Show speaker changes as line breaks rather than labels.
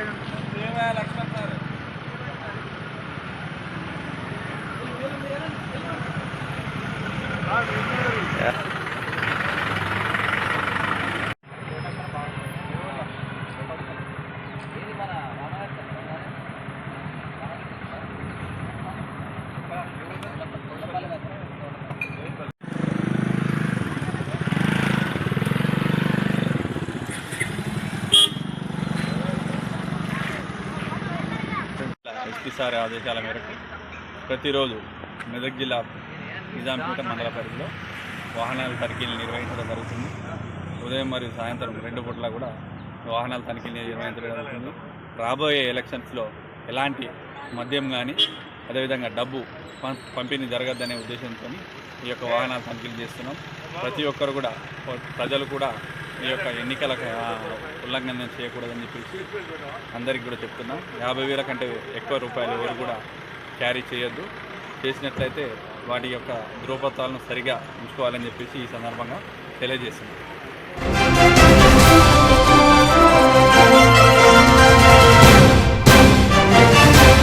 Instagram. SP sir ఆదేశాల మేరకు ప్రతిరోజు మెదక్ జిల్లా నిజాంపేట మండల పరిధిలో వాహనాల తనిఖీలు నిర్వహించడం జరుగుతుంది. ఉదయం మరియు సాయంత్రం రెండు పూట్ల కూడా వాహనాల తనిఖీలు నిర్వహించడం జరుగుతుంది. రాబోయే ఎలక్షన్స్లో ఎలాంటి మద్యం కానీ అదేవిధంగా డబ్బు పం- పంపిణీ జరగద్దనే ఉద్దేశంతో ఈ యొక్క వాహనాల తనిఖీలు చేస్తున్నాం. ప్రతి ఒక్కరు కూడా ప్రజలు కూడా ఈ యొక్క ఎన్నికల ఉల్లంఘన చేయకూడదని చెప్పేసి అందరికీ కూడా చెప్తున్నాం. యాభై వేల కంటే ఎక్కువ రూపాయలు ఎవరు కూడా క్యారీ చేయొద్దు. చేసినట్లయితే వాటి యొక్క ధృవపత్రాలను సరిగా ఉంచుకోవాలని చెప్పేసి ఈ సందర్భంగా తెలియజేస్తున్నాం.